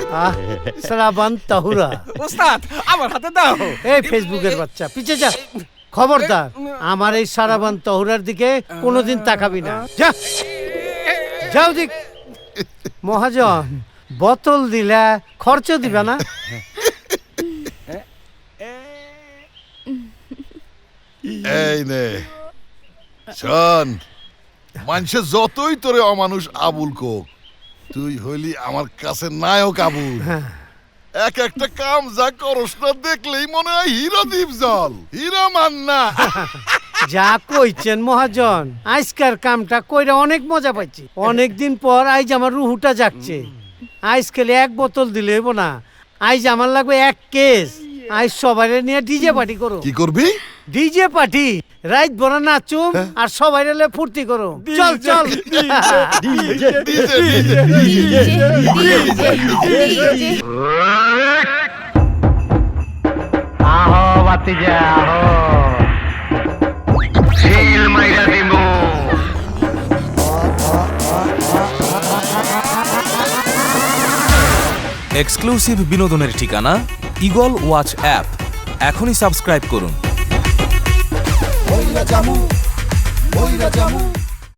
আহ, তাহুরা ওস্তাদ আমার হাতে দাও। এই ফেসবুকের বাচ্চা পিছে যা। খবরদার আমার এই সারাবান তহুরার দিকে কোনোদিন তাকাবি না। যা যাও দিক। মহাজন বোতল দিলা খরচ দিবা না। এই নে শোন মানুষে যতই তোরে অমানুষ আবুল কোক তুই হইলি আমার কাছে নায়ক আবুল এক একটা কাম যা করস না দেখলেই মনে হয় হিরো দ্বীপ জল, হিরো মান্না। যা কইছেন মহাজন আজকার কামটা কইরা অনেক মজা পাইছি। অনেক দিন পর আইজ আমার রুহুটা জাগছে আইজ খেলে এক বোতল দিলে না। আইজ আমার লাগবে এক কেস। আইজ সবাই নিয়ে ডিজে পার্টি করো কি করবি ডিজে পার্টি রাইত বড় নাচুম আর সবাই রেলে ফুর্তি করো চল চল ডিজে ডিজে আহো বাতিজা আহো সিল মাইরা দিমু এক্সক্লুসিভ বিনোদনের ঠিকানা ইগল ওয়াচ অ্যাপ। এখনই সাবস্ক্রাইব করুন।